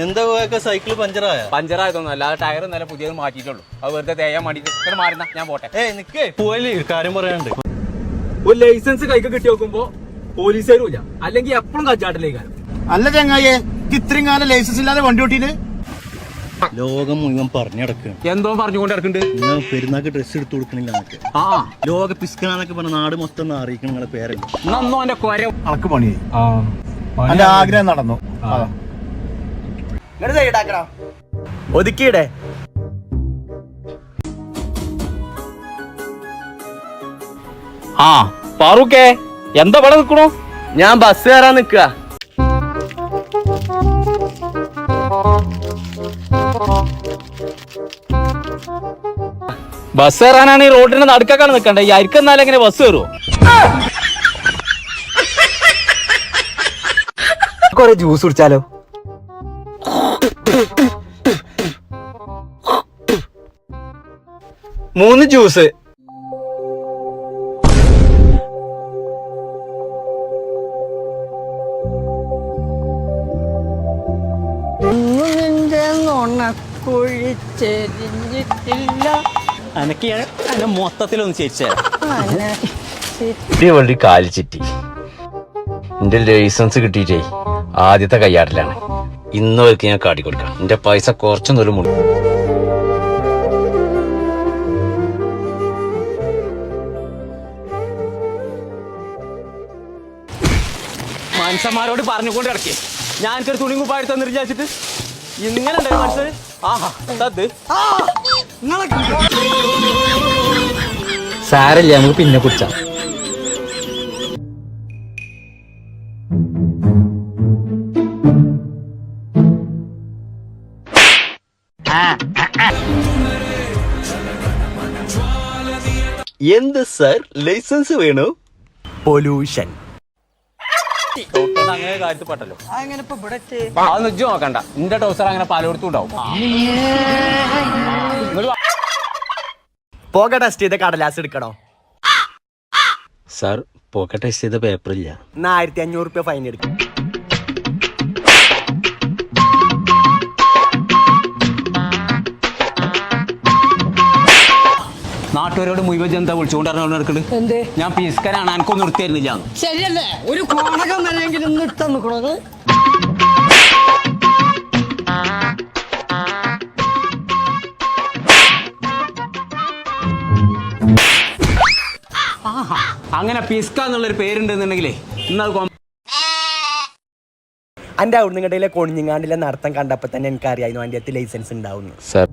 എന്താ പോയൊക്കെ സൈക്കിൾ പഞ്ചറായ? പഞ്ചറായതൊന്നും അല്ലാതെ ടയർ നല്ല പുതിയത് മാറ്റിയിട്ടുള്ളൂ. അത് വെറുതെ തേയാൻ വേണ്ടിട്ട്. മാറുന്ന ഞാൻ പോട്ടെ. ഏയ് നിക്കേ. പോയി കാര്യം പറയാണ്ട് ഒരു ലൈസൻസ് കൈക്ക് കിട്ടി നോക്കുമ്പോ പോലീസുകാരും ഇല്ല അല്ലെങ്കിൽ എപ്പോഴും കച്ചാട്ടിലേക്ക് അല്ല ചങ്ങായേ ഇത്രയും കാലം ലൈസൻസ് ഇല്ലാതെ വണ്ടി ഓട്ടിയിൽ ലോകം മുഴുവൻ പറഞ്ഞടക്കുകയാണ് എന്തോ പറഞ്ഞുകൊണ്ട് ഇറക്കുന്നുണ്ട് ഞാൻ പെരുന്നാൾക്ക് ഡ്രസ്സ് എടുത്തു കൊടുക്കണില്ല നമുക്ക് ആ ലോക പിസ്കനാന്നൊക്കെ പറഞ്ഞ നാട് മൊത്തം ഒന്ന് അറിയിക്കണം നിങ്ങളെ പേരല്ല. നന്നോ എന്റെ കൊര അളക്ക് പണിയായി. എന്റെ ആഗ്രഹം നടന്നു. ഒതുക്കിയിടെ? ആ ഫാറൂഖേ എന്താ ഇവിടെ നിൽക്കണോ? ഞാൻ ബസ് കയറാൻ നിൽക്കുക ബസ് കയറാനാണ് ഈ റോഡിന്റെ നടുക്കൊക്കെയാണ് നിൽക്കണ്ടേ? ഈ അരിക്കെന്നാലും എങ്ങനെ ബസ് കയറുമോ കുറെ ജ്യൂസ് കുടിച്ചാലോ? മൂന്ന് ജ്യൂസ്. അനക്ക് അന മൊത്തത്തിലൊന്ന് വണ്ടി എന്റെ ലൈസൻസ് കിട്ടിയിട്ടേ ആദ്യത്തെ കയ്യാടലാണ് ഇന്ന് വരയ്ക്ക് ഞാൻ കാട്ടിക്കൊടുക്കാം. എന്റെ പൈസ കുറച്ചൊന്നും മുടി മനുഷ്യന്മാരോട് പറഞ്ഞുകൊണ്ട് ഇറക്കി ഞാൻ എനിക്കൊരു തുണി കുപ്പായി തന്നിട്ട് വിചാരിച്ചിട്ട്. ഇങ്ങനെ ഉണ്ടായി മനസ്സിൽ ആഹാ സാരല്ല നമുക്ക് പിന്നെ കുടിച്ചാ. എന്ത് സർ? ലൈസൻസ് വേണോ? പൊല്യൂഷൻ അങ്ങനെ കാര്യത്തിൽ പെട്ടല്ലോ അത് നിജം നോക്കണ്ട. എന്റെ ടോസർ അങ്ങനെ പലയിടത്തും ഉണ്ടാവും. പോക ടെസ്റ്റ് ചെയ്ത കടലാസ് എടുക്കണോ? സാർ പോക്ക ടെസ്റ്റ് ചെയ്ത പേപ്പർ ഇല്ല. എന്നാ ആയിരത്തി അഞ്ഞൂറ് റുപ്യ ഫൈൻ എടുക്കും. നാട്ടുകാരോട് മുഴുവൻ ജനത വിളിച്ചുകൊണ്ട് നടക്കുന്നത് ഞാൻ പിസ്കനാണ് എനിക്കൊന്നും നിർത്തിയിരുന്നില്ല. ശരിയല്ലേ? ഒരു വരെയെങ്കിലും ഇട്ട് നിൽക്കണത് അങ്ങനെ പിസ്ക എന്നുള്ളൊരു പേരുണ്ടെന്നുണ്ടെങ്കിലേ ഇന്നത് എന്റെ അവിടെ നിങ്ങളുടെ കൊണിഞ്ഞിങ്ങാണ്ടിലെ നടത്തം കണ്ടപ്പോ തന്നെ എനിക്ക് അറിയായിരുന്നു അതിന്റെ അകത്ത് ലൈസൻസ് ഉണ്ടാവുന്നു സർ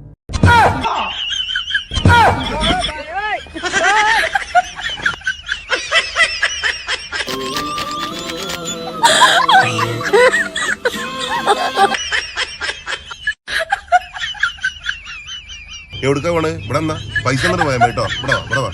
എവിടുക്ക പോണേ? ഇവിടെ എന്നാ? പൈസ എന്നിട്ട് പോയാൽ കേട്ടോ. ഇവിടെ വാ ഇവിടെ വാ.